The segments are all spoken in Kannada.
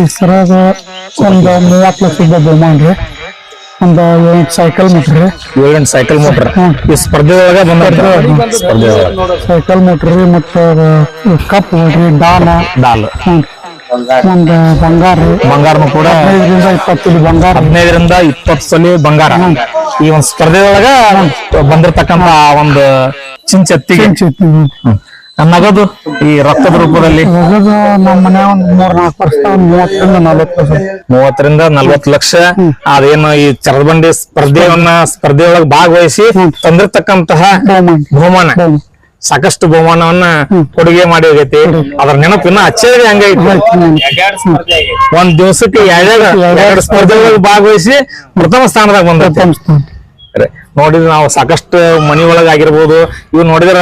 ಈ ಸರಾಗ ಒಂದು ಮೂವತ್ತು ಲಕ್ಷದ ಬಹುಮಾನ ರೀ. ಒಂದು ಏಳೆಂಟು ಸೈಕಲ್ ಮೋಟರ್ ರೀ. ಏಳೆಂಟು ಸೈಕಲ್ ಮೋಟರ್ ಈ ಸ್ಪರ್ಧೆ ಒಳಗ ಬಂದ ಸ್ಪರ್ಧೆ ಒಳಗ ಸೈಕಲ್ ಮೋಟರ್ ರೀ ಮತ್ತು ಕಪ್ ರೀ ದಾನ ದಾಲ್. ಹ್ಞೂ ಒಂದು ಬಂಗಾರ ರೀ. ಬಂಗಾರನು ಕೂಡ ಹದಿನೈದರಿಂದ ಇಪ್ಪತ್ತು ಬಂಗಾರ ಹದಿನೈದರಿಂದ ಇಪ್ಪತ್ತು ಸಲ ಬಂಗಾರ. ಈ ಒಂದು ಸ್ಪರ್ಧೆ ಒಳಗ ಬಂದಿರತಕ್ಕಂತ ಒಂದು ಚಿಂಚತ್ತಿಗೆ ನಗದು ಈ ರಕ್ತದ ರೂಪದಲ್ಲಿ. ಹೋಗೋದು ನಮ್ಮ ಮನೆ ಒಂದು ಮೂರ್ ನಾಲ್ಕು ವರ್ಷ ಒಂದು ಮೂವತ್ತರಿಂದ ನಲವತ್ತು ವರ್ಷ. ಮೂವತ್ತರಿಂದ ನಲ್ವತ್ತು ಲಕ್ಷ. ಅದೇನು ಈ ಚರಬಂಡಿ ಸ್ಪರ್ಧೆಯನ್ನ ಸ್ಪರ್ಧೆಯೊಳಗೆ ಭಾಗವಹಿಸಿ ತಂದಿರತಕ್ಕಂತಹ ಬಹುಮಾನ. ಸಾಕಷ್ಟು ಬಹುಮಾನವನ್ನ ಕೊಡುಗೆ ಮಾಡಿ ಹೋಗೈತಿ. ಅದ್ರ ನೆನಪು ಇನ್ನ ಅಚ್ಚರಿ ಹಂಗೈತಿ ಒಂದ್ ದಿವಸಕ್ಕೆ ಎರಡ್ ಎರಡು ಸ್ಪರ್ಧೆ ಒಳಗೆ ಭಾಗವಹಿಸಿ ಪ್ರಥಮ ಸ್ಥಾನದಾಗ ಬಂದೈತಿ. ನೋಡಿದ್ರೆ ನಾವು ಸಾಕಷ್ಟು ಮನಿ ಒಳಗ ಆಗಿರ್ಬೋದು ಇವ್ ನೋಡಿದ್ರ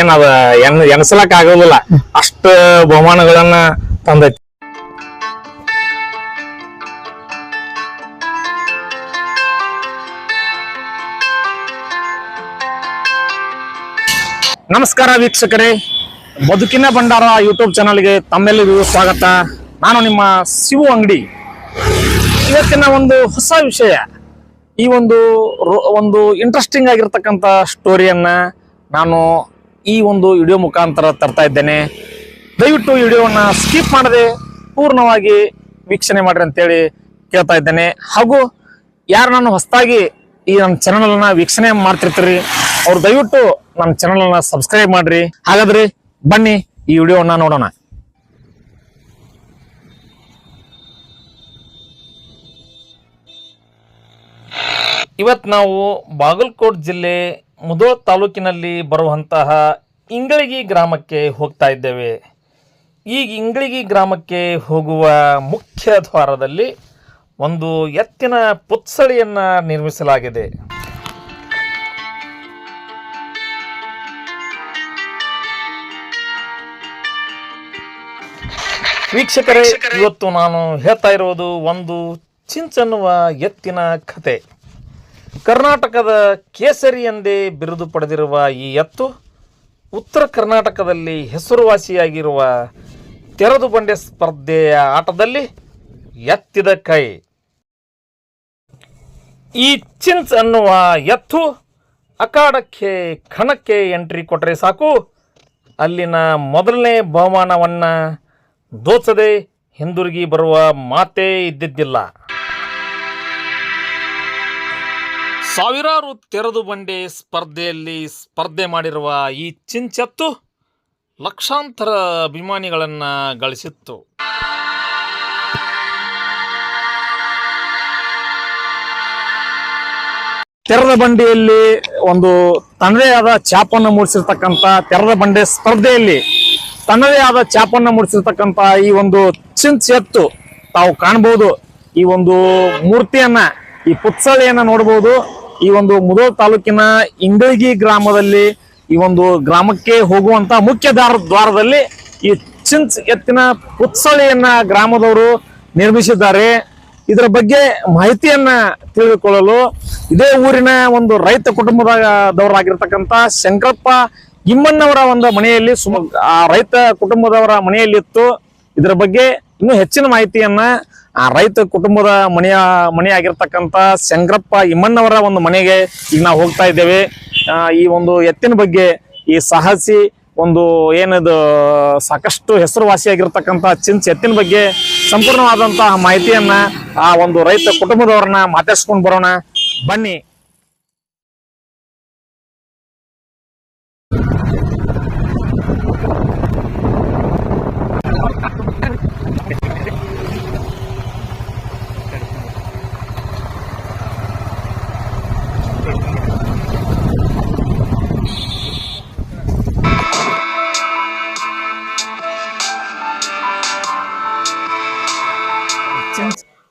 ಏನದ, ಎನ್, ಎನ್ಸಲಕ್ ಆಗೋದಿಲ್ಲ. ಅಷ್ಟ ಬಹುಮಾನಗಳನ್ನ ತಂದೈತಿ. ನಮಸ್ಕಾರ ವೀಕ್ಷಕರೇ. ಬದುಕಿನ ಭಂಡಾರ ಯೂಟ್ಯೂಬ್ ಚಾನಲ್ಗೆ ತಮ್ಮೆಲ್ಲರಿಗೂ ಸ್ವಾಗತ. ನಾನು ನಿಮ್ಮ ಶಿವು ಅಂಗಡಿ. ಇವತ್ತಿನ ಒಂದು ಹೊಸ ವಿಷಯ. ಈ ಒಂದು ಒಂದು ಇಂಟ್ರೆಸ್ಟಿಂಗ್ ಆಗಿರ್ತಕ್ಕಂಥ ಸ್ಟೋರಿಯನ್ನ ನಾನು ಈ ಒಂದು ವಿಡಿಯೋ ಮುಖಾಂತರ ತರ್ತಾ ಇದ್ದೇನೆ. ದಯವಿಟ್ಟು ವಿಡಿಯೋವನ್ನು ಸ್ಕಿಪ್ ಮಾಡದೆ ಪೂರ್ಣವಾಗಿ ವೀಕ್ಷಣೆ ಮಾಡಿರಿ ಅಂತೇಳಿ ಕೇಳ್ತಾ ಇದ್ದೇನೆ. ಹಾಗೂ ಯಾರು ನಾನು ಹೊಸದಾಗಿ ಈ ನನ್ನ ಚಾನಲನ್ನು ವೀಕ್ಷಣೆ ಮಾಡ್ತಿರ್ತೀರಿ, ಅವ್ರು ದಯವಿಟ್ಟು ನನ್ನ ಚಾನಲನ್ನು ಸಬ್ಸ್ಕ್ರೈಬ್ ಮಾಡಿರಿ. ಹಾಗಾದ್ರೆ ಬನ್ನಿ ಈ ವಿಡಿಯೋವನ್ನು ನೋಡೋಣ. ಇವತ್ತು ನಾವು ಬಾಗಲಕೋಟ್ ಜಿಲ್ಲೆ ಮುಧೋಳ ತಾಲೂಕಿನಲ್ಲಿ ಬರುವಂತಹ ಇಂಗಳಿಗಿ ಗ್ರಾಮಕ್ಕೆ ಹೋಗ್ತಾ ಇದ್ದೇವೆ. ಈ ಇಂಗಳಿಗಿ ಗ್ರಾಮಕ್ಕೆ ಹೋಗುವ ಮುಖ್ಯ ದ್ವಾರದಲ್ಲಿ ಒಂದು ಎತ್ತಿನ ಪುತ್ಸಳಿಯನ್ನು ನಿರ್ಮಿಸಲಾಗಿದೆ. ವೀಕ್ಷಕರೇ ಇವತ್ತು ನಾನು ಹೇಳ್ತಾ ಇರೋದು ಒಂದು ಚಿಂಚನ್ನುವ ಎತ್ತಿನ ಕತೆ. ಕರ್ನಾಟಕದ ಕೇಸರಿ ಎಂದೇ ಬಿರುದು ಪಡೆದಿರುವ ಈ ಎತ್ತು ಉತ್ತರ ಕರ್ನಾಟಕದಲ್ಲಿ ಹೆಸರುವಾಸಿಯಾಗಿರುವ ತೆರೆದು ಬಂಡೆ ಸ್ಪರ್ಧೆಯ ಆಟದಲ್ಲಿ ಎತ್ತಿದ ಕೈ. ಈ ಚಿಂಚ್ ಅನ್ನುವ ಎತ್ತು ಅಖಾಡಕ್ಕೆ ಕಣಕ್ಕೆ ಎಂಟ್ರಿ ಕೊಟ್ಟರೆ ಸಾಕು. ಅಲ್ಲಿನ ಮೊದಲನೇ ಬಹುಮಾನವನ್ನು ದೋಚದೆ ಹಿಂದಿರುಗಿ ಬರುವ ಮಾತೇ ಇದ್ದಿದ್ದಿಲ್ಲ. ಸಾವಿರಾರು ತೆರೆದು ಬಂಡೆ ಸ್ಪರ್ಧೆಯಲ್ಲಿ ಸ್ಪರ್ಧೆ ಮಾಡಿರುವ ಈ ಚಿಂಚತ್ತು ಲಕ್ಷಾಂತರ ಅಭಿಮಾನಿಗಳನ್ನು ಗಳಿಸಿತ್ತು. ತೆರೆದ ಬಂಡೆಯಲ್ಲಿ ಒಂದು ತನ್ನದೇ ಆದ ಚಾಪನ್ನು ಮೂಡಿಸಿರ್ತಕ್ಕಂಥ ತೆರೆದ ಬಂಡೆ ಸ್ಪರ್ಧೆಯಲ್ಲಿ ತನ್ನದೇ ಆದ ಚಾಪನ್ನು ಮೂಡಿಸಿರ್ತಕ್ಕಂಥ ಈ ಒಂದು ಚಿಂಚ್ ಎತ್ತು ತಾವು ಕಾಣಬಹುದು ಈ ಒಂದು ಮೂರ್ತಿಯನ್ನ, ಈ ಪುತ್ಸಳೆಯನ್ನ ನೋಡಬಹುದು ಈ ಒಂದು ಮುದೋಳ್ ತಾಲೂಕಿನ ಇಂಗಳಗಿ ಗ್ರಾಮದಲ್ಲಿ ಈ ಒಂದು ಗ್ರಾಮಕ್ಕೆ ಹೋಗುವಂತ ಮುಖ್ಯ ದಾರ ದ್ವಾರದಲ್ಲಿ ಈ ಚಿಂಚ್ ಎತ್ತಿನ ಪುತ್ಸಳಿಯನ್ನ ಗ್ರಾಮದವರು ನಿರ್ಮಿಸಿದ್ದಾರೆ. ಇದರ ಬಗ್ಗೆ ಮಾಹಿತಿಯನ್ನ ತಿಳಿದುಕೊಳ್ಳಲು ಇದೇ ಊರಿನ ಒಂದು ರೈತ ಕುಟುಂಬದವರಾಗಿರ್ತಕ್ಕಂಥ ಶಂಕರಪ್ಪ ಇಮ್ಮಣ್ಣವರ ಒಂದು ಮನೆಯಲ್ಲಿ ಸುಮ ಆ ರೈತ ಕುಟುಂಬದವರ ಮನೆಯಲ್ಲಿತ್ತು. ಇದರ ಬಗ್ಗೆ ಇನ್ನೂ ಹೆಚ್ಚಿನ ಮಾಹಿತಿಯನ್ನ ಆ ರೈತ ಕುಟುಂಬದ ಮನೆಯ ಮನೆ ಆಗಿರ್ತಕ್ಕಂಥ ಶಂಕರಪ್ಪ ಇಮ್ಮಣ್ಣವರ ಒಂದು ಮನೆಗೆ ಈಗ ನಾವು ಹೋಗ್ತಾ ಇದ್ದೇವೆ. ಈ ಒಂದು ಎತ್ತಿನ ಬಗ್ಗೆ ಈ ಸಾಹಸಿ ಒಂದು ಏನದು, ಸಾಕಷ್ಟು ಹೆಸರುವಾಸಿಯಾಗಿರ್ತಕ್ಕಂಥ ಚಿಂಚ್ ಎತ್ತಿನ ಬಗ್ಗೆ ಸಂಪೂರ್ಣವಾದಂತಹ ಮಾಹಿತಿಯನ್ನ ಆ ಒಂದು ರೈತ ಕುಟುಂಬದವರನ್ನ ಮಾತಾಡ್ಸ್ಕೊಂಡು ಬರೋಣ. ಬನ್ನಿ.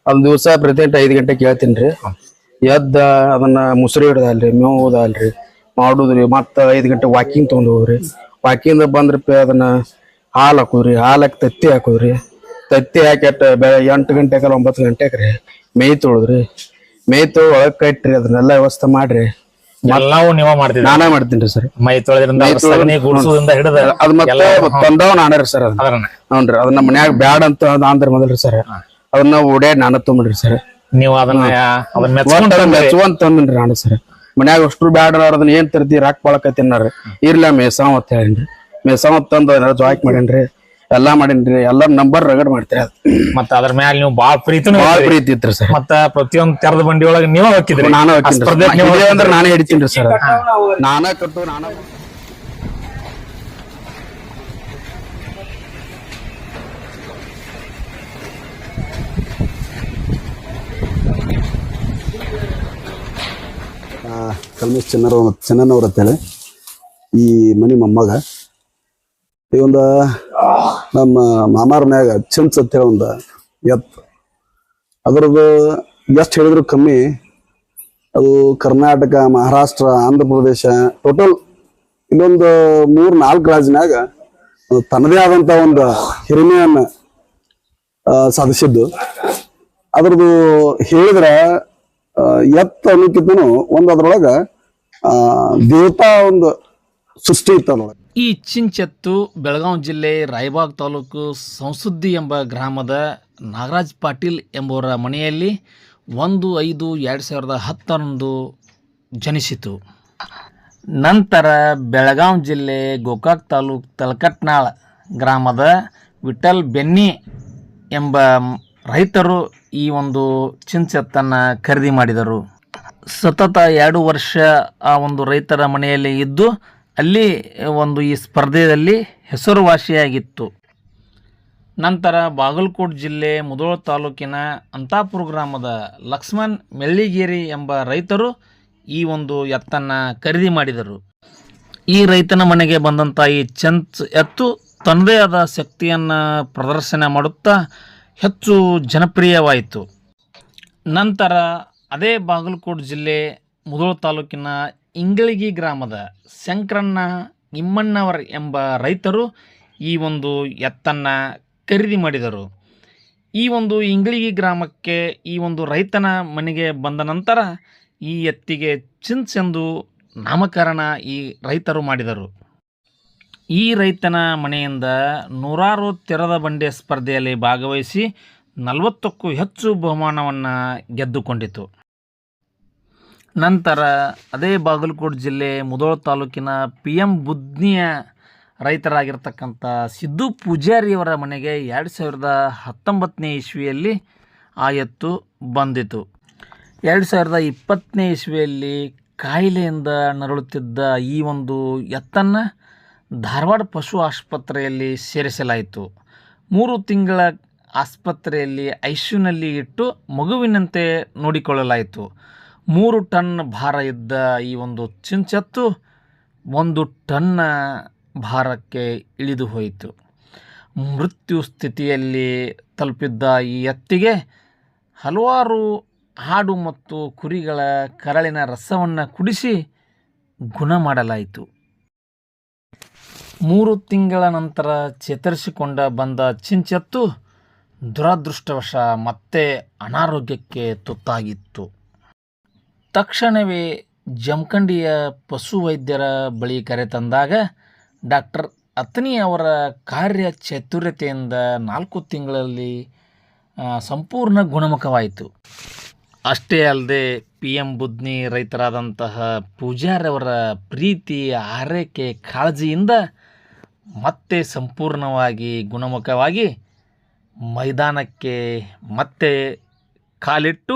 ಒಂದ್ ದಿವಸ ಪ್ರತಿನಿತ್ಯ ಐದು ಗಂಟೆಗೆ ಕೇಳ್ತೀನಿ ರೀ. ಎದ್ದ ಅದನ್ನ ಮುಸುರಿ ಹಿಡ್ದಲ್ರಿ ಮೇವು ಹೋದಲ್ರಿ ಮಾಡುದ್ರಿ ಮತ್ತ ಐದು ಗಂಟೆ ವಾಕಿಂಗ್ ತೊಗೊಂಡು ಹೋಗ್ರಿ. ವಾಕಿಂಗ್ ಬಂದ್ರಪ್ಪ ಅದನ್ನ ಹಾಲು ಹಾಕುದ್ರಿ ಹಾಲು ಹಾಕಿ ತತ್ತಿ ಹಾಕುದ್ರಿ. ತತ್ತಿ ಹಾಕಿ ಎಟ್ಟ ಬೆಳೆ ಎಂಟು ಗಂಟೆಗೆ ಒಂಬತ್ತು ಗಂಟೆಗೆ ರೀ. ಮೇಯ್ ತೊಳೆದ್ರಿ. ಮೇಯ್ ತೊಳ್ ಒಳಗೆ ಕಟ್ರಿ ಅದನ್ನೆಲ್ಲ ವ್ಯವಸ್ಥೆ ಮಾಡ್ರಿ. ಎಲ್ಲವೂ ನೀವ ಮಾಡ್ತೀನಿ ನಾನೇ ಮಾಡ್ತೀನಿ ಸರ್. ಮೈ ತೊಳೆದ್ರಿಂದ ಮೈ ಸಗಣಿ ಗುಡ್ಸೋದ್ರಿಂದ ಹಿಡಿದ ಅದ್ ಮತ್ತೆ ತಂದವ್ ನಾನೇ ರೀ ಸರ್ ಅದನ್ನ. ಅದನ್ನ. ರೀ ಅದನ್ನ ಮನ್ಯಾಗ ಬ್ಯಾಡ ಅಂತ ಅಂದ್ರ ಮೊದಲ್ರಿ ಸರ್. ಅದನ್ನ ಓಡ್ಯಾಡ್ ನಾನ ತೊಗೊಂಡ್ರಿ ಸರ್ ನೀವು ಅದನ್ನ ಅದನ್ನ ಮೆಚ್ಕೊಂಡ್ ಮೆಚ್ಚುವಂತ ನಾನು ಸರ್ ಮನ್ಯಾಗ ಅಷ್ಟ್ರು ಬ್ಯಾಡ್ರ ಅದನ್ನ ಏನ್ ತರ್ತಿ ರಾಕ್ ಬಾಳಕತ್ತಿನಾರ ಇರ್ಲ ಮೇಸಾವ್ ಅಂತ ಹೇಳಿನ್ರಿ. ಮೇಸಾವ್ ತಂದು ಜಾಯ್ಕ್ ಮಾಡೇನ್ರಿ. ಎಲ್ಲಾ ಮಾಡೇನ್ರಿ. ಎಲ್ಲಾ ನಂಬರ್ ರಗಡ್ ಮಾಡ್ತೀರಿ ಅದ್. ಮತ್ತ ಅದ್ರ ಮ್ಯಾಲ ನೀವು ಬಾಳ ಪ್ರೀತಿನೂ ಬಾಳ. ಪ್ರೀತಿ ಇತ್ರಿ ಸರ್ ಮತ್ತ ಪ್ರತಿಯೊಂದ್ ತೆರೆದ ಬಂಡಿ ಒಳಗ ನೀವ ಹಾಕಿದ್ರಿ ನಾನು ಆ ಸ್ಪರ್ಧೆಗ್ ನೀವ್ ಹಿಡಿದೆ ಅಂದ್ರ ನಾನೇ ಹಿಡಿತೀನಿ ಸರ್ ನಾನ ಕಟ್ಟು ನಾನ ಕಲ್ಮೇಶ್ ಚೆನ್ನರ ಚೆನ್ನನವ್ರ ಅಂತೇಳಿ ಈ ಮನೆ ಮೊಮ್ಮಗ. ಈ ಒಂದು ನಮ್ಮ ಮಾಮಾರ ಮ್ಯಾಗ ಚೆಂಚ್ ಅಂತೇಳಿ ಒಂದು ಎತ್. ಅದರದ್ದು ಎಷ್ಟು ಹೇಳಿದ್ರು ಕಮ್ಮಿ. ಅದು ಕರ್ನಾಟಕ, ಮಹಾರಾಷ್ಟ್ರ, ಆಂಧ್ರ ಪ್ರದೇಶ ಟೋಟಲ್ ಇಲ್ಲೊಂದು ಮೂರು, ನಾಲ್ಕು ರಾಜ್ಯನಾಗ ತನ್ನದೇ ಆದಂತ ಒಂದು ಹಿರಿಮೆಯನ್ನ ಸಾಧಿಸಿದ್ದು. ಅದ್ರದ್ದು ಹೇಳಿದ್ರ ಎತ್ತ ಅನ್ನೋಕ್ಕಿಂತನೂ ಒಂದು ಅದ್ರೊಳಗ ದೇವತಾ ಒಂದು ಸೃಷ್ಟಿ ಇತ್ತು ಈ ಚಿಂಚೆತ್ತು ಬೆಳಗಾವಿ ಜಿಲ್ಲೆ ರಾಯಬಾಗ್ ತಾಲೂಕು ಸಂಸುದ್ದಿ ಎಂಬ ಗ್ರಾಮದ ನಾಗರಾಜ್ ಪಾಟೀಲ್ ಎಂಬುವರ ಮನೆಯಲ್ಲಿ ಒಂದು ಐದು ಎರಡು ಸಾವಿರದ ಹತ್ತರಂದು ಜನಿಸಿತು. ನಂತರ ಬೆಳಗಾವಿ ಜಿಲ್ಲೆ ಗೋಕಾಕ್ ತಾಲೂಕು ತಲಕಟ್ನಾಳ ಗ್ರಾಮದ ವಿಠಲ್ ಬೆನ್ನಿ ಎಂಬ ರೈತರು ಈ ಒಂದು ಚಿಂಚೆತ್ತನ್ನು ಖರೀದಿ ಮಾಡಿದರು. ಸತತ ಎರಡು ವರ್ಷ ಆ ಒಂದು ರೈತರ ಮನೆಯಲ್ಲಿ ಇದ್ದು, ಅಲ್ಲಿ ಒಂದು ಈ ಸ್ಪರ್ಧೆಯಲ್ಲಿ ಹೆಸರುವಾಸಿಯಾಗಿತ್ತು. ನಂತರ ಬಾಗಲಕೋಟ್ ಜಿಲ್ಲೆ ಮುಧೋಳ ತಾಲೂಕಿನ ಅಂತಾಪುರ ಗ್ರಾಮದ ಲಕ್ಷ್ಮಣ್ ಮೆಳ್ಳಿಗೇರಿ ಎಂಬ ರೈತರು ಈ ಒಂದು ಎತ್ತನ್ನು ಖರೀದಿ ಮಾಡಿದರು. ಈ ರೈತನ ಮನೆಗೆ ಬಂದಂಥ ಈ ಚಂಚ್ ಎತ್ತು ತನ್ನದೇ ಆದ ಶಕ್ತಿಯನ್ನು ಪ್ರದರ್ಶನ ಮಾಡುತ್ತಾ ಹೆಚ್ಚು ಜನಪ್ರಿಯವಾಯಿತು. ನಂತರ ಅದೇ ಬಾಗಲಕೋಟೆ ಜಿಲ್ಲೆ ಮುಧೋಳ ತಾಲೂಕಿನ ಇಂಗಳಗಿ ಗ್ರಾಮದ ಶಂಕರಣ್ಣ ನಿಮ್ಮಣ್ಣವರ್ ಎಂಬ ರೈತರು ಈ ಒಂದು ಎತ್ತನ್ನು ಖರೀದಿ ಮಾಡಿದರು. ಈ ಒಂದು ಇಂಗಳಿಗಿ ಗ್ರಾಮಕ್ಕೆ ಈ ಒಂದು ರೈತನ ಮನೆಗೆ ಬಂದ ನಂತರ ಈ ಎತ್ತಿಗೆ ಚಿನ್ಸ್ ನಾಮಕರಣ ಈ ರೈತರು ಮಾಡಿದರು. ಈ ರೈತನ ಮನೆಯಿಂದ ನೂರಾರು ತೆರದ ಬಂಡೆ ಸ್ಪರ್ಧೆಯಲ್ಲಿ ಭಾಗವಹಿಸಿ ನಲವತ್ತಕ್ಕೂ ಹೆಚ್ಚು ಬಹುಮಾನವನ್ನು ಗೆದ್ದುಕೊಂಡಿತು. ನಂತರ ಅದೇ ಬಾಗಲಕೋಟೆ ಜಿಲ್ಲೆ ಮುಧೋಳ ತಾಲೂಕಿನ ಪಿ ಎಂ ಬುದ್ನಿಯ ರೈತರಾಗಿರ್ತಕ್ಕಂಥ ಸಿದ್ದು ಪೂಜಾರಿಯವರ ಮನೆಗೆ ಎರಡು ಸಾವಿರದ ಹತ್ತೊಂಬತ್ತನೇ ಇಸ್ವಿಯಲ್ಲಿ ಆ ಎತ್ತು ಬಂದಿತು. ಎರಡು ಸಾವಿರದ ಇಪ್ಪತ್ತನೇ ಇಸ್ವಿಯಲ್ಲಿ ಕಾಯಿಲೆಯಿಂದ ನರಳುತ್ತಿದ್ದ ಈ ಒಂದು ಎತ್ತನ್ನು ಧಾರವಾಡ ಪಶು ಆಸ್ಪತ್ರೆಯಲ್ಲಿ ಸೇರಿಸಲಾಯಿತು. ಮೂರು ತಿಂಗಳ ಆಸ್ಪತ್ರೆಯಲ್ಲಿ ಐಶ್ಯೂನಲ್ಲಿ ಇಟ್ಟು ಮಗುವಿನಂತೆ ನೋಡಿಕೊಳ್ಳಲಾಯಿತು. ಮೂರು ಟನ್ ಭಾರ ಇದ್ದ ಈ ಒಂದು ಚಿಂಚತ್ತು ಒಂದು ಟನ್ನ ಭಾರಕ್ಕೆ ಇಳಿದು ಹೋಯಿತು. ಮೃತ್ಯು ಸ್ಥಿತಿಯಲ್ಲಿ ತಲುಪಿದ್ದ ಈ ಎತ್ತಿಗೆ ಹಲವಾರು ಹಾಡು ಮತ್ತು ಕುರಿಗಳ ಕರಳಿನ ರಸವನ್ನು ಕುಡಿಸಿ ಗುಣ ಮಾಡಲಾಯಿತು. ಮೂರು ತಿಂಗಳ ನಂತರ ಚೇತರಿಸಿಕೊಂಡ ಬಂದ ಚಿಂಚತ್ತು ದುರದೃಷ್ಟವಶ ಮತ್ತೆ ಅನಾರೋಗ್ಯಕ್ಕೆ ತುತ್ತಾಗಿತ್ತು. ತಕ್ಷಣವೇ ಜಮಖಂಡಿಯ ಪಶುವೈದ್ಯರ ಬಳಿ ಕರೆತಂದಾಗ ಡಾಕ್ಟರ್ ಅತ್ನಿ ಅವರ ಕಾರ್ಯ ಚತುರ್ಯತೆಯಿಂದ ನಾಲ್ಕು ತಿಂಗಳಲ್ಲಿ ಸಂಪೂರ್ಣ ಗುಣಮುಖವಾಯಿತು. ಅಷ್ಟೇ ಅಲ್ಲದೆ ಪಿ ಎಂ ಬುದ್ನಿ ರೈತರಾದಂತಹ ಪೂಜಾರವರ ಪ್ರೀತಿ, ಆರೈಕೆ, ಕಾಳಜಿಯಿಂದ ಮತ್ತೆ ಸಂಪೂರ್ಣವಾಗಿ ಗುಣಮುಖವಾಗಿ ಮೈದಾನಕ್ಕೆ ಮತ್ತೆ ಕಾಲಿಟ್ಟು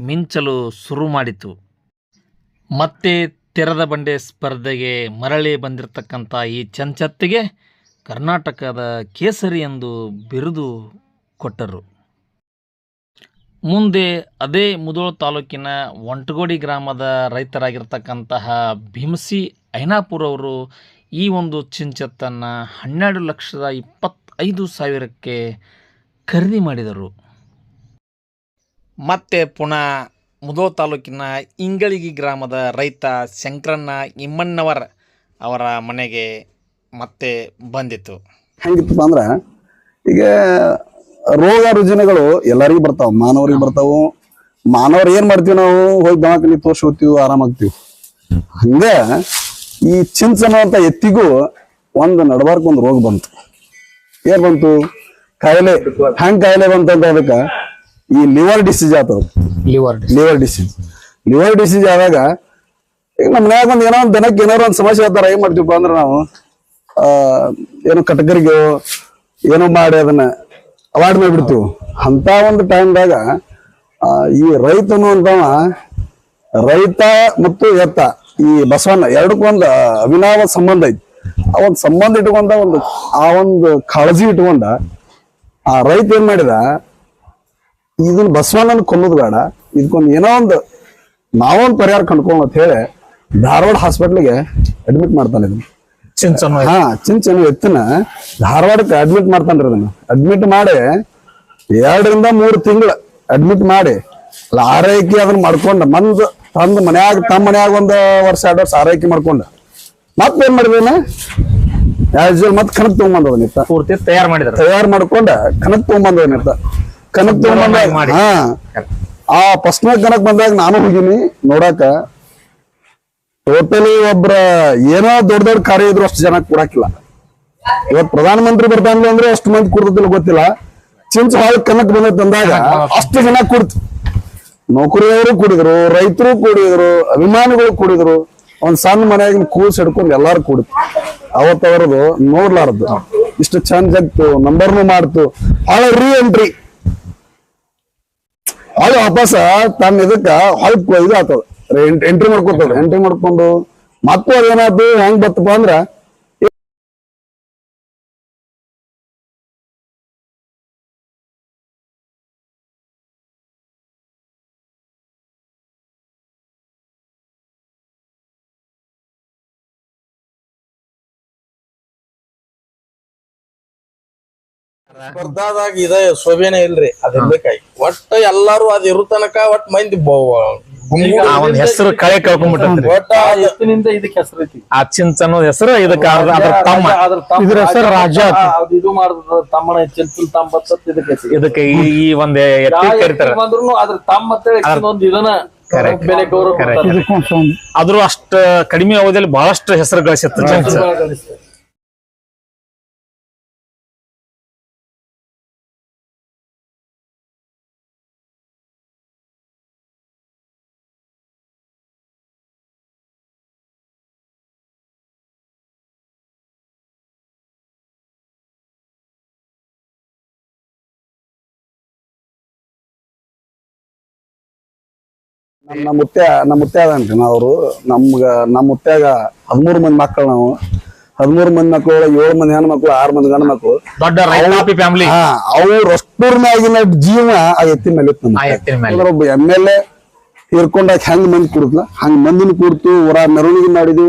ಮಿಂಚಲು ಶುರು ಮಾಡಿತು. ಮತ್ತೆ ತೆರೆದ ಬಂಡೆ ಸ್ಪರ್ಧೆಗೆ ಮರಳಿ ಬಂದಿರತಕ್ಕಂಥ ಈ ಚಂಚತ್ತಿಗೆ ಕರ್ನಾಟಕದ ಕೇಸರಿ ಎಂದು ಬಿರುದು ಕೊಟ್ಟರು. ಮುಂದೆ ಅದೇ ಮುದೋಳ ತಾಲೂಕಿನ ಒಂಟಗೋಡಿ ಗ್ರಾಮದ ರೈತರಾಗಿರ್ತಕ್ಕಂತಹ ಭೀಮಸಿ ಐನಾಪುರ ಅವರು ಈ ಒಂದು ಚಿಂಚತ್ತನ್ನು ಹನ್ನೆರಡು ಲಕ್ಷದ ಇಪ್ಪತ್ತೈದು ಸಾವಿರಕ್ಕೆ ಖರೀದಿ ಮಾಡಿದರು. ಮತ್ತೆ ಪುನಃ ಮುದೋ ತಾಲೂಕಿನ ಇಂಗಳಿಗಿ ಗ್ರಾಮದ ರೈತ ಶಂಕರಣ್ಣ ಇಮ್ಮಣ್ಣವರ್ ಅವರ ಮನೆಗೆ ಮತ್ತೆ ಬಂದಿತ್ತು. ಹೆಂಗಿತ್ತಪ್ಪ ಅಂದ್ರೆ, ಈಗ ರೋಗ ರುಜಿನಗಳು ಎಲ್ಲರಿಗೂ ಬರ್ತಾವ, ಮಾನವರಿಗೆ ಬರ್ತಾವು. ಮಾನವರು ಏನ್ ಮಾಡ್ತೀವಿ ನಾವು? ಹೋಗಿ ದವಾಖಾನೆ ತೋರ್ಸ್ಕೊತೀವಿ ಆರಾಮಾಗ್ತೀವಿ. ಹಂಗ ಈ ಚಿಂಚ್ ಅಂತ ಎತ್ತಿಗೂ ಒಂದು ನಡಬಾರ್ಕೊಂದು ರೋಗ ಬಂತು. ಏನ್ ಬಂತು? ಕಾಯಿಲೆ ಹ್ಯಾಂಗ್ ಕಾಯಿಲೆ ಬಂತು ಅಂತ ಅದಕ್ಕ ಈ ಲಿವರ್ ಡಿಸೀಸ್ ಆತದ. Liver liver disease. Liver disease ಆದಾಗ ಈಗ ನಮ್ಮ ಮನ್ಯಾಗ ಒಂದು ಏನೋ ಒಂದು ದಿನಕ್ಕೆ ಏನೋ ಒಂದು ಸಮಸ್ಯೆ ಆತಾರ ಏನ್ ಮಾಡ್ತೀವಪ್ಪ ಅಂದ್ರೆ ನಾವು ಏನೋ ಕಟಕರಿಗೆ ಏನೋ ಮಾಡಿ ಅದನ್ನ ಅವಾರ್ಡ್ ಮಾಡಿಬಿಡ್ತೀವಿ. ಅಂತ ಒಂದು ಟೈಮ್ದಾಗ ಈ ರೈತನು ಅಂತವ ರೈತ ಮತ್ತು ಎತ್ತ. ಈ ಬಸವಣ್ಣ ಎರಡಕ್ಕೂ ಒಂದು ಅವಿನಾವ ಸಂಬಂಧ ಐತಿ. ಆ ಒಂದು ಸಂಬಂಧ ಇಟ್ಕೊಂಡ ಒಂದು ಆ ಒಂದು ಕಾಳಜಿ ಇಟ್ಕೊಂಡ ಆ ರೈತ ಏನ್ ಮಾಡಿದ? ಇದನ್ನ ಬಸವಣ್ಣನ ಕೊಲ್ಲೋದು ಬೇಡ. ಇದಕ್ಕೊಂದು ಏನೋ ಒಂದು ನಾವೊಂದು ಪರಿಹಾರ ಕಂಡ್ಕೊಂಡ್ ಅಂತ ಹೇಳಿ ಧಾರವಾಡ ಹಾಸ್ಪಿಟ್ಲಿಗೆ ಅಡ್ಮಿಟ್ ಮಾಡ್ತಾನೆ ಇದನ್ನ. ಚಿಂಚನ ಹಾ ಚಿಂಚನ ಎತ್ತನ ಧಾರವಾಡಕ್ಕೆ ಅಡ್ಮಿಟ್ ಮಾಡ್ತಾನ್ರಿ ಅದನ್ನ ಅಡ್ಮಿಟ್ ಮಾಡಿ ಎರಡರಿಂದ ಮೂರು ತಿಂಗಳು ಅಡ್ಮಿಟ್ ಮಾಡಿ ಆರೈಕೆ ಅದನ್ನ ಮಾಡ್ಕೊಂಡ ಮಂದ್ ತಂದ್ ಮನ್ಯಾಗ ತಮ್ಮ ಮನ್ಯಾಗ ಒಂದ್ ವರ್ಷ ಎರಡು ವರ್ಷ ಆರೈಕೆ ಮಾಡ್ಕೊಂಡ. ಮತ್ತೇನ್ ಮಾಡಿದೇನ ಯೂಶುವಲ್ ಮತ್ ಕನಕ್ ತಗೊಂಬಂದದ ನಿತ್ತ ಪೂರ್ತಿ ತಯಾರು ಮಾಡಿದ್ರು. ತಯಾರು ಮಾಡ್ಕೊಂಡ ಕನಕ್ ತಗೊಂಬಂದದ ನಿತ್ತ ಕನಕ್ ತಗೊಂಬಂದಾಗ ಮಾಡಿ. ಹಾ. ಆ ಫಸ್ಟ್ನ ಕನಕ್ ಬಂದಾಗ ನಾನು ಹೋಗಿನಿ ನೋಡಾಕ ಟೋಟಲಿ ಒಬ್ರ ಏನೋ ದೊಡ್ಡ ದೊಡ್ಡ ಕಾರ್ಯ ಇದ್ರು ಅಷ್ಟು ಜನ ಕೊಡಾಕಿಲ್ಲ. ಇವತ್ ಪ್ರಧಾನ ಮಂತ್ರಿ ಅಂದ್ರೆ ಅಷ್ಟು ಮಂದಿ ಕೊಡ್ತಿಲ್ಲ ಗೊತ್ತಿಲ್ಲ. ಚಿಂಚ ಹಾಳು ಕನಕ್ ಬಂದ ಅಂದಾಗ ಅಷ್ಟು ಜನ ಕುಡ್ತು. ನೌಕರಿಯವರು ಕುಡಿದ್ರು, ರೈತರು ಕುಡಿದ್ರು, ಅಭಿಮಾನಿಗಳು ಕುಡಿದ್ರು, ಒಂದ್ ಸಣ್ಣ ಮನೆಯಾಗಿನ ಕೂಸ್ ಹಿಡ್ಕೊಂಡು ಎಲ್ಲಾರು ಕುಡಿತು ಅವತ್ತವರದು ನೋಡ್ಲಾರ್ದು. ಇಷ್ಟು ಚಂದ ಜಗ್ತು ನಂಬರ್ನು ಮಾಡ್ತು ಹಾಳ ರೀ ಎಂಟ್ರಿ ಅದು ವಾಪಸ್ ತನ್ನ ಇದಕ್ಕ ಹೊಳ್ ಇದು ಆತದ ಎಂಟ್ರಿ ಮಾಡ್ಕೊತದ. ಎಂಟ್ರಿ ಮಾಡ್ಕೊಂಡು ಮತ್ತೆ ಏನಾಯ್ತು ಹೆಂಗ್ ಬತ್ತಪ್ಪ ಅಂದ್ರ ಸ್ಪರ್ಧಾದಾಗ ಇದ ಶೋಭೆನೇ ಇಲ್ರಿ ಅದಿರ್ಬೇಕಾಗಿ ಒಟ್ಟ ಎಲ್ಲಾರು ಅದ್ ಇರು ತನಕ ಒಟ್ ಮಂದಿ ಆ ಒಂದ್ ಹೆಸರು ಕಳೆ ಕಳ್ಕೊಂಡ್ಬಿಟ್ಟೈತ್ರಿ ಒಟ್ಟ ಎತ್ತಿನಿಂದ ಇದಕ್ಕೆ ಹೆಸರು ಐತಿ ಆ ಚಿಂಚ್ ಅನ್ನೋದ್ ಹೆಸರು ಇದಕ್ಕೆ ಅದ್ರ ಅದ್ರ ತಮ್ಮ ಅದ್ರ ತಮ್ಮ ಇದ್ರ ಹೆಸರು ರಾಜ. ಅದ್ ಇದು ತಮ್ಮನ ತಮ್ಮ ಬತ್ತತ್ ಇದಕ್ಕೆ ಹೆಸರು. ಇದಕ್ಕೆ ಈ ಈ ಒಂದ್ ಎತ್ತಿ ಯಾವ ಕರಿತಾರ ಎತ್ತಿಗ್ ಬಂದ್ರುನು ಅದ್ರ ತಮ್ಮ ಅಂತೇಳಿ ಇದನ್ನ Correct. ಬೆಲೆ ಗೌರವ Correct. ಕೊಡ್ತಾರೆ. ಇದಕ್ಕೊಂದ್ ಸೌಂಡ್ ಆದ್ರೂ ಅಷ್ಟ ಕಡಿಮೆ ಅವಧಿಯಲ್ಲಿ ಬಹಳಷ್ಟು ಹೆಸರು ಗಳಿಸಿತ್ತು ಚಿಂಚ್ ನಮ್ಮ ಮುತ್ತೆ ನಮ್ಮ ಮುತ್ಯಾದನ್ರಿ ನಾವ್ರು ನಮ್ಗ ನಮ್ಮ ಮುತ್ಯಾಗ ಹದಿಮೂರು ಮಂದಿ ಮಕ್ಕಳು ನಾವು. ಹದಿಮೂರು ಮಂದಿ ಮಕ್ಕಳು ಏಳು ಮಂದಿ ಹೆಣ್ಣು ಮಕ್ಕಳು ಆರು ಮಂದಿ ಗಂಡು ಮಕ್ಕಳು. ದೊಡ್ಡ ಫ್ಯಾಮಿಲಿ. ಹಾ ಅವ್ರ ಅಷ್ಟೂರ್ ಮ್ಯಾಗಿನ ಜೀವನ ಆ ಎತ್ತಿನ ಮೇಲೆ ಇತ್ತು ಒಬ್ಬ ಎಂ ಎಲ್ ಎ ಇರ್ಕೊಂಡಾಗ ಹೆಂಗ್ ಮಂದಿ ಕುಡ್ದ್ಲ? ಹಂಗ ಮಂದಿನ ಕೂಡ್ತು ಊರ ಮೆರವಣಿಗೆ ಮಾಡಿದ್ವು.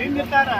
ಹಿಂದಿರ್ತಾರ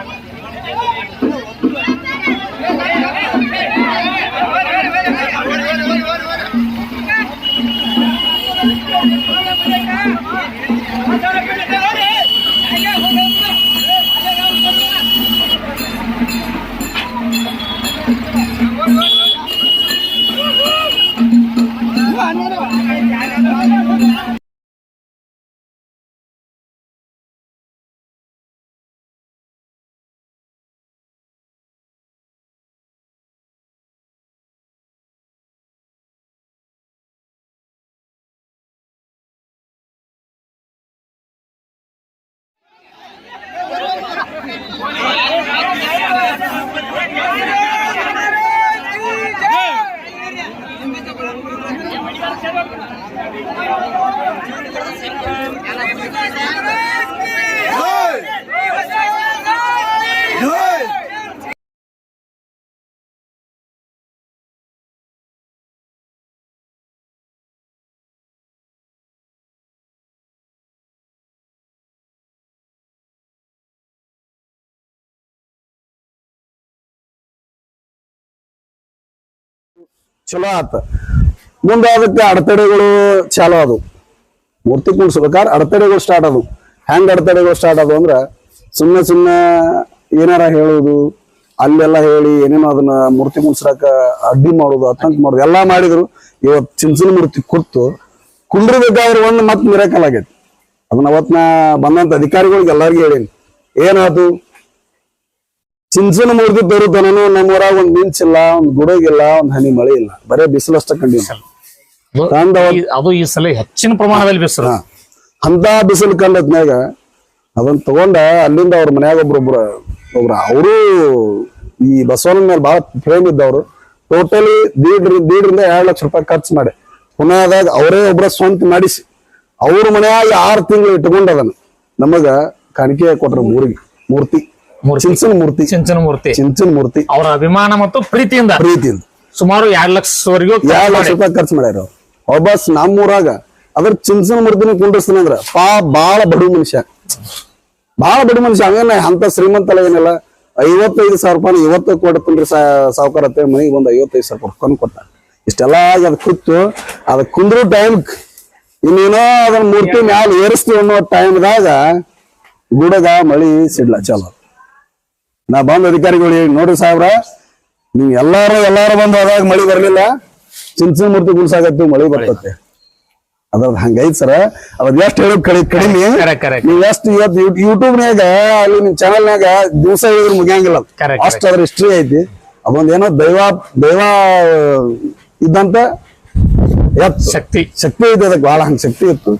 ಚಲೋ ಆತ. ಮುಂದೆ ಅದಕ್ಕೆ ಅಡೆತಡೆಗಳು ಚಾಲು ಅದು. ಮೂರ್ತಿ ಕುಣಿಸ್ಬೇಕಾದ್ರೆ ಅಡೆತಡೆಗಳು ಸ್ಟಾರ್ಟ್ ಅದು. ಹೆಂಗ್ ಅಡೆತಡೆಗಳು ಸ್ಟಾರ್ಟ್ ಅದು ಅಂದ್ರೆ ಸುಮ್ಮನೆ ಸುಮ್ಮನೆ ಏನಾರ ಹೇಳೋದು ಅಲ್ಲೆಲ್ಲ ಹೇಳಿ ಏನೇನು ಅದನ್ನ ಮೂರ್ತಿ ಕುಣ್ಸ್ರಾಕ ಅಡ್ಡಿ ಮಾಡೋದು ಅತಂಕ ಮಾಡೋದು ಎಲ್ಲಾ ಮಾಡಿದ್ರು ಇವತ್ ಚಿನ್ ಮೂರ್ತಿ ಕುರ್ತು ಕುಂಡ್ರಬೇಕಾದ್ರೆ ಒಂದು ಮತ್ತೆ ಮಿರಾಕಲ್ ಆಗೈತಿ. ಅದನ್ನ ಅವತ್ ನಾ ಬಂದಂತ ಅಧಿಕಾರಿಗಳಿಗೆ ಎಲ್ಲರಿಗೂ ಹೇಳೀನಿ. ಏನಾಯ್ತು ಚಿಂಚನ ಮೂರ್ತಿ ತರುತ್ತನೂ ನಮ್ಮೂರಾಗ ಒಂದ್ ಮಿಂಚಿಲ್ಲ ಒಂದ್ ಗುಡಗಿಲ್ಲ ಒಂದ್ ಹನಿ ಮಳೆ ಇಲ್ಲ. ಬರೇ ಬಿಸಿಲು ಅಷ್ಟ ತಂದ ಅವತ್- ಈ- ಅದು ಈ ಸಲ ಹೆಚ್ಚಿನ ಪ್ರಮಾಣದಲ್ಲಿ ಬಿಸಿಲು. ಅಂತ ಬಿಸಿಲು ಕಂಡದ್ಮ್ಯಾಗ ಅದನ್ನ ತಗೊಂಡ ಅಲ್ಲಿಂದ ಅವ್ರ ಮನ್ಯಾಗ ಒಬ್ರೊಬ್ರ ಒಬ್ರ ಅವರು ಈ ಬಸವನ ಮೇಲೆ ಬಹಳ ಪ್ರೇಮ್ ಇದ್ದವ್ರು. ಟೋಟಲಿ ದೀಡ್ ದೀಡ್ರಿಂದ ಎರಡು ಲಕ್ಷ ರೂಪಾಯಿ ಖರ್ಚು ಮಾಡಿ. ಪುನಾದಾಗ ಅವರೇ ಒಬ್ರ ಸ್ವಂತ ಮಾಡಿಸಿ. ಅವ್ರ ಮನ್ಯಾಗ ಆರು ತಿಂಗಳು ಇಟ್ಕೊಂಡ್ ಅದನ್ನ. ನಮಗ ಕಾಣಿಕೆ ಕೊಟ್ರ ಮೂರಿಗೆ ಮೂರ್ತಿ. ಚಿಂಚನ ಮೂರ್ತಿ. ಚಿಂಚನ ಮೂರ್ತಿ. ಚಿಂಚನ ಮೂರ್ತಿ. ಅವರ ಅಭಿಮಾನ ಮತ್ತು ಪ್ರೀತಿಯಿಂದ ಪ್ರೀತಿಯಿಂದ. ಸುಮಾರು ಎರಡು ಲಕ್ಷವರೆಗೂ ಎರಡ್ ಲಕ್ಷ ರೂಪಾಯಿ ಖರ್ಚು ಮಾಡ್ಯಾರ. ಅವ್ರು ಒಬ್ಬಸ್ ನಮ್ಮೂರಾಗ ಅದ್ರ ಚಿಂಚನ ಮೂರ್ತಿನ ಕುಂಡಿಸ್ತಾನೆ ಅಂದ್ರ ಪಾ ಬಾಳ ಬಡ ಮನುಷ್ಯ. ಬಾಳ ಬಡ ಮನುಷ್ಯ. ಹಂಗೇನ ಅಂತ ಶ್ರೀಮಂತ ಏನಿಲ್ಲ. ಐವತ್ತೈದು ಸಾವಿರ ರೂಪಾಯಿ ಇವತ್ತು ಕೊಡ್ತೀನಿ ಸಾವುಕಾರ ಅಂತ ಮನೆಗೆ ಬಂದು ಐವತ್ತೈದು ಸಾವಿರ ರೂಪಾಯಿ ಕೊಟ್ಟ. ಇಷ್ಟೆಲ್ಲ ಆಗಿ ಅದ್ ಕೂತು ಅದ್ ಕುಂದ್ರು ಟೈಮ್ ಇನ್ನೇನೋ ಅದನ್ನ ಮೂರ್ತಿ ಮ್ಯಾಲ ಏರಿಸ್ತೀವಿ ಅನ್ನೋ ಟೈಮ್ದಾಗ ಗುಡಗ ಮಳಿ ಸಿಡ್ಲ ಚಲೋ. ನಾ ಬಂದ ಅಧಿಕಾರಿಗಳು ನೋಡ್ರಿ ಸಾಹೇಬ್ರ ನೀವು ಎಲ್ಲಾರು ಎಲ್ಲಾರು ಬಂದು ಅದಾಗ ಮಳಿ ಬರ್ಲಿಲ್ಲ. ಚಿಂಚಿನ ಮೂರ್ತಿ ಗುಣಸಾಗತ್ತು ಮಳಿ ಬರ್ತತೆ. ಅದ್ರದ್ ಹಂಗೈತ್ ಸರ. ಅದ್ ಎಷ್ಟ್ ಹೇಳೋದ್ ಕಡಿ ಕಡಿಮೆ. ನೀವ್ ಎಷ್ಟ್ ಇವತ್ತು ಯೂಟ್ಯೂಬ್ನ್ಯಾಗ ಅಲ್ಲಿ ನಿಮ್ ಚಾನಲ್ನಾಗ ದಿವಸ ಹೇಳಿದ್ರು ಮುಗಿಯಂಗಿಲ್ಲ ಅಷ್ಟ್ ಅದ್ರ ಹಿಸ್ಟ್ರಿ ಐತಿ. ಅದೊಂದ್ ಏನೋ ದೈವ ದೈವ ಇದ್ದಂತ ಶಕ್ತಿ. ಶಕ್ತಿ ಐತಿ ಅದಕ್ಕೆ ಬಹಳ ಹಂಗ ಶಕ್ತಿ ಇತ್ತು.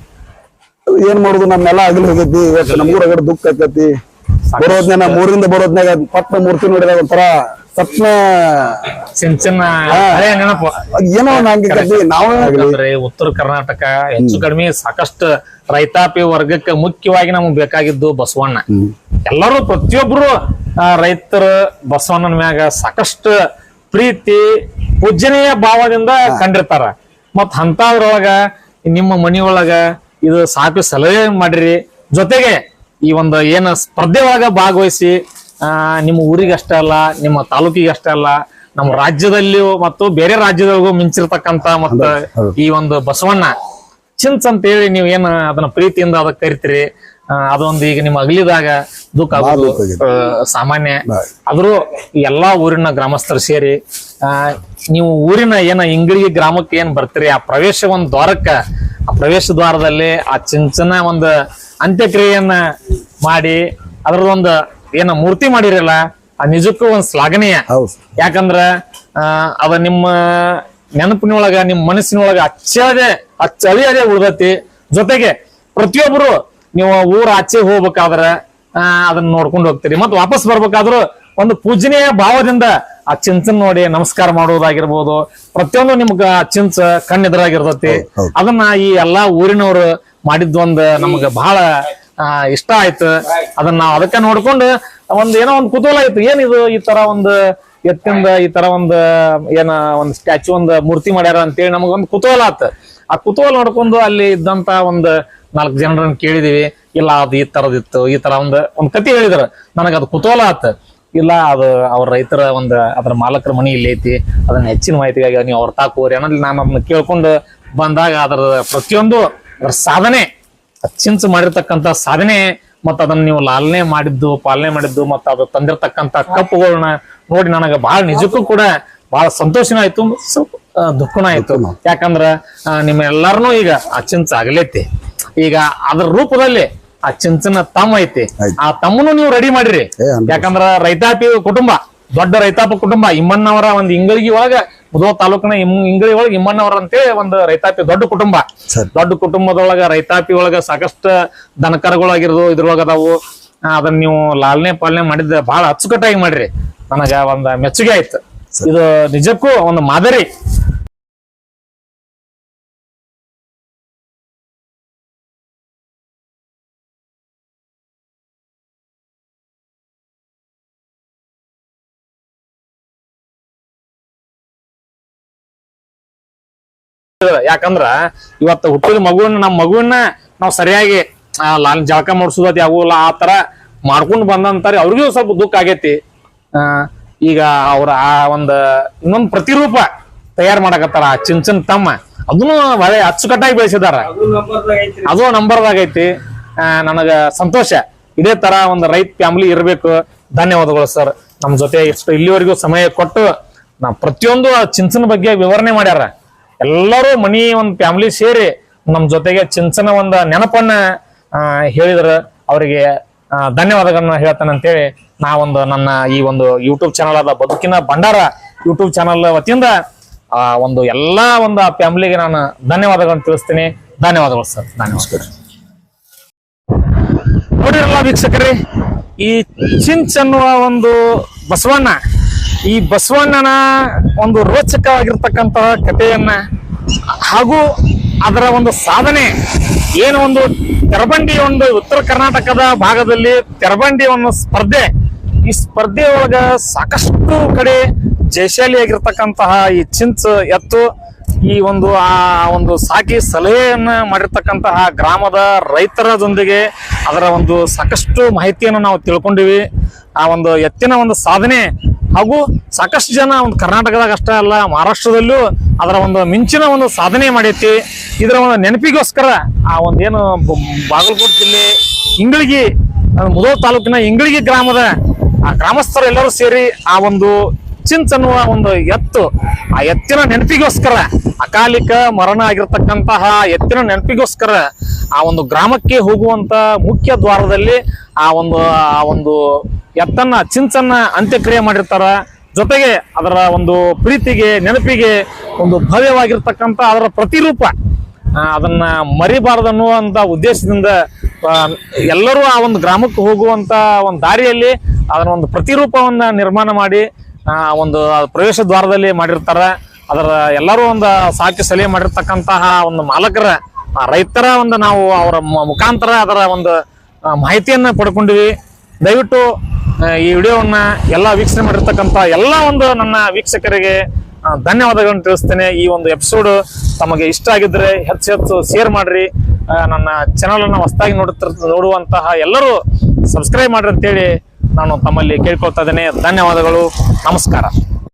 ಅದು ಏನ್ ಮಾಡುದು ನಮ್ಮೆಲ್ಲ ಆಗಲಿ ಹೋಗೈತಿ ಇವತ್ತು ನಮ್ಗೂ ರಗಡ್ ದುಃಖ ಆಕತಿ. ಬರೋದ್ನ ಮೂರಿಂದ ಬರೋದ್ನಾಗ ಪಟ್ನ ಮೂರ್ತಿ ನೋಡಿದಾಗ ಒಂಥರ ನೆನಪು. ಏನೋ ನಾವೇ ಉತ್ತರ ಕರ್ನಾಟಕ ಹೆಚ್ಚು ಕಡಿಮೆ ಸಾಕಷ್ಟು ರೈತಾಪಿ ವರ್ಗಕ್ಕೆ ಮುಖ್ಯವಾಗಿ ನಮಗ್ ಬೇಕಾಗಿದ್ದು ಬಸವಣ್ಣ. ಎಲ್ಲರೂ ಪ್ರತಿಯೊಬ್ರು ರೈತರು ರೈತರ ಬಸವಣ್ಣನ ಮ್ಯಾಗ ಸಾಕಷ್ಟು ಪ್ರೀತಿ ಪೂಜನೀಯ ಭಾವದಿಂದ ಕಂಡಿರ್ತಾರ. ಮತ್ ಅಂತವ್ರೊಳಗ ನಿಮ್ಮ ಮನಿಯೊಳಗ ಇದು ಸಾಕು ಸಲಹೆ ಮಾಡಿರಿ. ಜೊತೆಗೆ ಈ ಒಂದು ಏನ ಸ್ಪರ್ಧೆ ಒಳಗ ಭಾಗವಹಿಸಿ ಆ ನಿಮ್ಮ ಊರಿಗೆ ಅಷ್ಟೇ ಅಲ್ಲ ನಿಮ್ಮ ತಾಲೂಕಿಗೆ ಅಷ್ಟೇ ಅಲ್ಲ ನಮ್ಮ ರಾಜ್ಯದಲ್ಲಿಯೂ ಮತ್ತು ಬೇರೆ ರಾಜ್ಯದೊಳಗೂ ಮಿಂಚಿರ್ತಕ್ಕಂತ ಮತ್ತ ಈ ಒಂದು ಬಸವಣ್ಣ ಚಿಂಚ್ ಅಂತ ಹೇಳಿ ನೀವು ಏನ್ ಅದನ್ನ ಪ್ರೀತಿಯಿಂದ ಅದಕ್ಕೆ ಕರಿತೀರಿ ಅದೊಂದು ಈಗ ನಿಮ್ಮ ಅಗಲಿದಾಗ ದುಃಖ ಆಗೋದು ಸಾಮಾನ್ಯ. ಆದ್ರೂ ಎಲ್ಲಾ ಊರಿನ ಗ್ರಾಮಸ್ಥರು ಸೇರಿ ಆ ನೀವು ಊರಿನ ಏನ ಇಂಗಳಿಗೆ ಗ್ರಾಮಕ್ಕೆ ಏನ್ ಬರ್ತೀರಿ? ಆ ಪ್ರವೇಶ ಒಂದ್ ದ್ವಾರಕ್ಕ ಆ ಪ್ರವೇಶ ದ್ವಾರದಲ್ಲಿ ಆ ಚಿಂಚನ ಒಂದು ಅಂತ್ಯಕ್ರಿಯೆಯನ್ನ ಮಾಡಿ ಅದ್ರದೊಂದು ಏನ ಮೂರ್ತಿ ಮಾಡಿರಲ್ಲ ಆ ನಿಜಕ್ಕೂ ಒಂದ್ ಶ್ಲಾಘನೀಯ. ಯಾಕಂದ್ರ ಆ, ಅದ ನಿಮ್ಮ ನೆನಪಿನೊಳಗ ನಿಮ್ಮ ಮನಸ್ಸಿನೊಳಗ ಅಚ್ಚದೇ ಅಚ್ಚಳಿಯದೇ ಉಳ್ದತಿ. ಜೊತೆಗೆ ಪ್ರತಿಯೊಬ್ರು ನೀವು ಊರ ಆಚೆ ಹೋಗ್ಬೇಕಾದ್ರ ಆ, ಅದನ್ನ ನೋಡ್ಕೊಂಡು ಹೋಗ್ತೀರಿ. ಮತ್ತೆ ವಾಪಸ್ ಬರ್ಬೇಕಾದ್ರು ಒಂದು ಪೂಜನೀಯ ಭಾವದಿಂದ ಆ ಚಿಂಚನ್ ನೋಡಿ ನಮಸ್ಕಾರ ಮಾಡುವುದಾಗಿರ್ಬೋದು ಪ್ರತಿಯೊಂದು ನಿಮ್ಗ ಆ ಚಿಂಚ ಕಣ್ಣೆದುರಾಗಿರ್ತತಿ. ಅದನ್ನ ಈ ಎಲ್ಲಾ ಊರಿನವರು ಮಾಡಿದ್ ಒಂದ್ ನಮಗ ಬಹಳ ಆ, ಇಷ್ಟ ಆಯ್ತು. ಅದನ್ನ ಅದಕ್ಕೆ ಅದಕ್ಕ ನೋಡ್ಕೊಂಡು ಒಂದ್ ಏನೋ ಒಂದ್ ಕುತೂಹಲ ಆಯ್ತು ಏನಿದು ಈ ತರ ಒಂದು ಎತ್ತಿಂದ ಈ ತರ ಒಂದ್ ಏನ ಒಂದ್ ಸ್ಟ್ಯಾಚು ಒಂದ್ ಮೂರ್ತಿ ಮಾಡ್ಯಾರ ಅಂತೇಳಿ ನಮಗೊಂದು ಕುತೂಹಲ ಆತ. ಆ ಕುತೂಹಲ ನೋಡ್ಕೊಂಡು ಅಲ್ಲಿ ಇದ್ದಂತ ಒಂದ್ ನಾಲ್ಕು ಜನರನ್ನು ಕೇಳಿದೀವಿ ಇಲ್ಲ ಅದು ಈ ತರದಿತ್ತು ಈ ತರ ಒಂದು ಒಂದ್ ಕತೆ ಹೇಳಿದ್ರ. ನನಗೆ ಅದು ಕುತೂಹಲ ಆತ. ಇಲ್ಲ ಅದು ಅವ್ರ ರೈತರ ಒಂದು ಅದ್ರ ಮಾಲಕರ ಮನಿ ಇಲ್ಲಿ ಐತಿ ಅದನ್ನ ಹೆಚ್ಚಿನ ಮಾಹಿತಿಗಾಗಿ ನೀವು ಅವ್ರ ತಾಕೋರಿ ಅನ್ನೋದ್ ನಾನು ಅದನ್ನ ಕೇಳ್ಕೊಂಡು ಬಂದಾಗ ಅದರ ಪ್ರತಿಯೊಂದು ಅದ್ರ ಸಾಧನೆ ಅಚ್ಚಿಂಚು ಮಾಡಿರ್ತಕ್ಕಂಥ ಮಾಡಿರ್ತಕ್ಕಂತ ಸಾಧನೆ ಮತ್ತ ಅದನ್ನ ನೀವು ಲಾಲನೆ ಮಾಡಿದ್ದು ಪಾಲನೆ ಮಾಡಿದ್ದು ಮತ್ತ ಅದು ತಂದಿರ್ತಕ್ಕಂತ ಕಪ್ಪುಗಳನ್ನ ನೋಡಿ ನನಗೆ ಬಹಳ ನಿಜಕ್ಕೂ ಕೂಡ ಬಹಳ ಸಂತೋಷನೂ ಆಯ್ತು ದುಃಖನೂ ಆಯ್ತು. ಯಾಕಂದ್ರ ನಿಮ್ಮೆಲ್ಲಾರನು ಈಗ ಅಚ್ಚಿಂಚು ಆಗಲೈತಿ. ಈಗ ಅದ್ರ ರೂಪದಲ್ಲಿ ಆ ಚಿಂಚನ ತಮ್ಮ ಐತಿ. ಆ ತಮ್ಮನು ನೀವು ರೆಡಿ ಮಾಡಿರಿ. ಯಾಕಂದ್ರ ರೈತಾಪಿ ಕುಟುಂಬ ದೊಡ್ಡ ರೈತಾಪಿ ಕುಟುಂಬ ಇಮ್ಮಣ್ಣವರ ಒಂದ್ ಇಂಗಳಿಗೆ ಒಳಗ ಮುದೋ ತಾಲೂಕಿನ ಇಂಗಳಿ ಒಳಗ ಇಮ್ಮಣ್ಣವರ ಅಂತೇಳಿ ಒಂದು ರೈತಾಪಿ ದೊಡ್ಡ ಕುಟುಂಬ. ದೊಡ್ಡ ಕುಟುಂಬದೊಳಗ ರೈತಾಪಿ ಒಳಗ ಸಾಕಷ್ಟು ದನಕರಗಳಾಗಿರೋದು ಇದ್ರೊಳಗ ಅದಾವು ಅದನ್ನ ನೀವು ಲಾಲನೆ ಪಾಲನೆ ಮಾಡಿದ ಬಹಳ ಅಚ್ಚುಕಟ್ಟಾಗಿ ಮಾಡ್ರಿ. ನನಗ ಒಂದ್ ಮೆಚ್ಚುಗೆ ಆಯ್ತು. ಇದು ನಿಜಕ್ಕೂ ಒಂದು ಮಾದರಿ. ಯಾಕಂದ್ರ ಇವತ್ತು ಹುಟ್ಟಿದ ಮಗುವನ್ನ ನಮ್ಮ ಮಗುವನ್ನ ನಾವು ಸರಿಯಾಗಿ ಲಾಲ್ ಜಳಕ ಮಾಡಿಸೋದ್ ಯಾವಲ್ಲ ಆ ತರ ಮಾಡ್ಕೊಂಡು ಬಂದಂತಾರೆ ಅವ್ರಿಗೂ ಸ್ವಲ್ಪ ದುಃಖ ಆಗೈತಿ. ಈಗ ಅವ್ರ ಆ ಒಂದ್ ಇನ್ನೊಂದ್ ಪ್ರತಿರೂಪ ತಯಾರು ಮಾಡಕತ್ತಾರ ಆ ಚಿನ್ ತಮ್ಮ. ಅದನ್ನು ಬಹಳ ಅಚ್ಚುಕಟ್ಟಾಗಿ ಬೆಳೆಸಿದಾರ. ಅದು ನಂಬರ್ದಾಗ ಐತಿ. ನನಗ ಸಂತೋಷ. ಇದೇ ತರ ಒಂದು ರೈತ ಫ್ಯಾಮಿಲಿ ಇರಬೇಕು. ಧನ್ಯವಾದಗಳು ಸರ್. ನಮ್ ಜೊತೆ ಇಷ್ಟು ಇಲ್ಲಿವರೆಗೂ ಸಮಯ ಕೊಟ್ಟು ನಾ ಪ್ರತಿಯೊಂದು ಚಿಂಚನ ಬಗ್ಗೆ ವಿವರಣೆ ಮಾಡ್ಯಾರ. ಎಲ್ಲರೂ ಮನಿ ಒಂದು ಫ್ಯಾಮಿಲಿ ಸೇರಿ ನಮ್ಮ ಜೊತೆಗೆ ಚಿಂಚನ ಒಂದ ನೆನಪನ್ನ ಹೇಳಿದ್ರ ಅವರಿಗೆ ಧನ್ಯವಾದಗಳನ್ನ ಹೇಳ್ತಾನೆ ಅಂತೇಳಿ ನಾ ಒಂದು ನನ್ನ ಈ ಒಂದು ಯೂಟ್ಯೂಬ್ ಚಾನಲ್ ಆದ ಬದುಕಿನ ಭಂಡಾರ ಯೂಟ್ಯೂಬ್ ಚಾನಲ್ ವತಿಯಿಂದ ಆ ಒಂದು ಎಲ್ಲಾ ಒಂದು ಆ ಫ್ಯಾಮಿಲಿಗೆ ನಾನು ಧನ್ಯವಾದಗಳನ್ನ ತಿಳಿಸ್ತೀನಿ. ಧನ್ಯವಾದಗಳು ಸರ್. ಧನ್ಯವಾದ ನೋಡಿರಲ್ಲ ವೀಕ್ಷಕರೇ ಈ ಚಿಂಚ್ ಅನ್ನುವ ಒಂದು ಬಸವಣ್ಣ ಈ ಬಸವಣ್ಣನ ಒಂದು ರೋಚಕವಾಗಿರ್ತಕ್ಕಂತಹ ಕಥೆಯನ್ನ ಹಾಗೂ ಅದರ ಒಂದು ಸಾಧನೆ. ಏನು ಒಂದು ತೆರಬಂಡಿ ಒಂದು ಉತ್ತರ ಕರ್ನಾಟಕದ ಭಾಗದಲ್ಲಿ ತೆರಬಂಡಿ ಒಂದು ಸ್ಪರ್ಧೆ. ಈ ಸ್ಪರ್ಧೆ ಒಳಗ ಸಾಕಷ್ಟು ಕಡೆ ಜಯಶಾಲಿಯಾಗಿರ್ತಕ್ಕಂತಹ ಈ ಚಿಂಚು ಎತ್ತು ಈ ಒಂದು, ಆ ಒಂದು ಸಾಕಿ ಸಲಹೆಯನ್ನ ಮಾಡಿರ್ತಕ್ಕಂತಹ ಗ್ರಾಮದ ರೈತರದೊಂದಿಗೆ ಅದರ ಒಂದು ಸಾಕಷ್ಟು ಮಾಹಿತಿಯನ್ನು ನಾವು ತಿಳ್ಕೊಂಡಿವಿ. ಆ ಒಂದು ಎತ್ತಿನ ಒಂದು ಸಾಧನೆ ಹಾಗೂ ಸಾಕಷ್ಟು ಜನ ಒಂದು ಕರ್ನಾಟಕದಾಗ ಅಷ್ಟೇ ಅಲ್ಲ, ಮಹಾರಾಷ್ಟ್ರದಲ್ಲೂ ಅದರ ಒಂದು ಮಿಂಚಿನ ಒಂದು ಸಾಧನೆ ಮಾಡೈತಿ. ಇದರ ಒಂದು ನೆನಪಿಗೋಸ್ಕರ ಆ ಒಂದೇನು ಬಾಗಲಕೋಟೆ ಜಿಲ್ಲೆ ಇಂಗಳಿಗೆ ಮುದೋಳ್ ತಾಲೂಕಿನ ಇಂಗಳಿಗೆ ಗ್ರಾಮದ, ಆ ಗ್ರಾಮಸ್ಥರು ಎಲ್ಲರೂ ಸೇರಿ ಆ ಒಂದು ಚಿಂಚ್ ಅನ್ನುವ ಒಂದು ಎತ್ತು. ಆ ಎತ್ತಿನ ನೆನಪಿಗೋಸ್ಕರ, ಅಕಾಲಿಕ ಮರಣ ಆಗಿರ್ತಕ್ಕಂತಹ ಎತ್ತಿನ ನೆನಪಿಗೋಸ್ಕರ ಆ ಒಂದು ಗ್ರಾಮಕ್ಕೆ ಹೋಗುವಂತ ಮುಖ್ಯ ದ್ವಾರದಲ್ಲಿ ಆ ಒಂದು ಆ ಒಂದು ಎತ್ತನ್ನ, ಚಿಂಚನ್ನ ಅಂತ್ಯಕ್ರಿಯೆ ಮಾಡಿರ್ತಾರ. ಜೊತೆಗೆ ಅದರ ಒಂದು ಪ್ರೀತಿಗೆ, ನೆನಪಿಗೆ ಒಂದು ಭವ್ಯವಾಗಿರ್ತಕ್ಕಂಥ ಅದರ ಪ್ರತಿರೂಪ. ಅದನ್ನ ಮರಿಬಾರದು ಅನ್ನುವಂತ ಉದ್ದೇಶದಿಂದ ಎಲ್ಲರೂ ಆ ಒಂದು ಗ್ರಾಮಕ್ಕೆ ಹೋಗುವಂತ ಒಂದು ದಾರಿಯಲ್ಲಿ ಅದರ ಒಂದು ಪ್ರತಿರೂಪವನ್ನ ನಿರ್ಮಾಣ ಮಾಡಿ ಒಂದು ಪ್ರವೇಶ ದ್ವಾರದಲ್ಲಿ ಮಾಡಿರ್ತಾರೆ. ಅದರ ಎಲ್ಲರೂ ಒಂದು ಸಾಕಿ ಸಲಹೆ ಮಾಡಿರ್ತಕ್ಕಂತಹ ಒಂದು ಮಾಲಕರ ರೈತರ ಒಂದು ನಾವು ಅವರ ಮುಖಾಂತರ ಅದರ ಒಂದು ಮಾಹಿತಿಯನ್ನು ಪಡ್ಕೊಂಡಿವಿ ದಯವಿಟ್ಟು ಈ ವಿಡಿಯೋವನ್ನ ಎಲ್ಲ ವೀಕ್ಷಣೆ ಮಾಡಿರ್ತಕ್ಕಂಥ ಎಲ್ಲ ಒಂದು ನನ್ನ ವೀಕ್ಷಕರಿಗೆ ಧನ್ಯವಾದಗಳನ್ನು ತಿಳಿಸ್ತೇನೆ. ಈ ಒಂದು ಎಪಿಸೋಡ್ ತಮಗೆ ಇಷ್ಟ ಆಗಿದ್ರೆ ಹೆಚ್ಚು ಹೆಚ್ಚು ಶೇರ್ ಮಾಡ್ರಿ. ನನ್ನ ಚಾನಲ್ ಅನ್ನ ಹೊಸದಾಗಿ ನೋಡುತ್ತಿರ್, ನೋಡುವಂತಹ ಎಲ್ಲರೂ ಸಬ್ಸ್ಕ್ರೈಬ್ ಮಾಡ್ರಿ ಅಂತೇಳಿ ನಾನು ತಮ್ಮಲ್ಲಿ ಕೇಳ್ಕೊಳ್ತಾ ಇದ್ದೇನೆ. ಧನ್ಯವಾದಗಳು. ನಮಸ್ಕಾರ.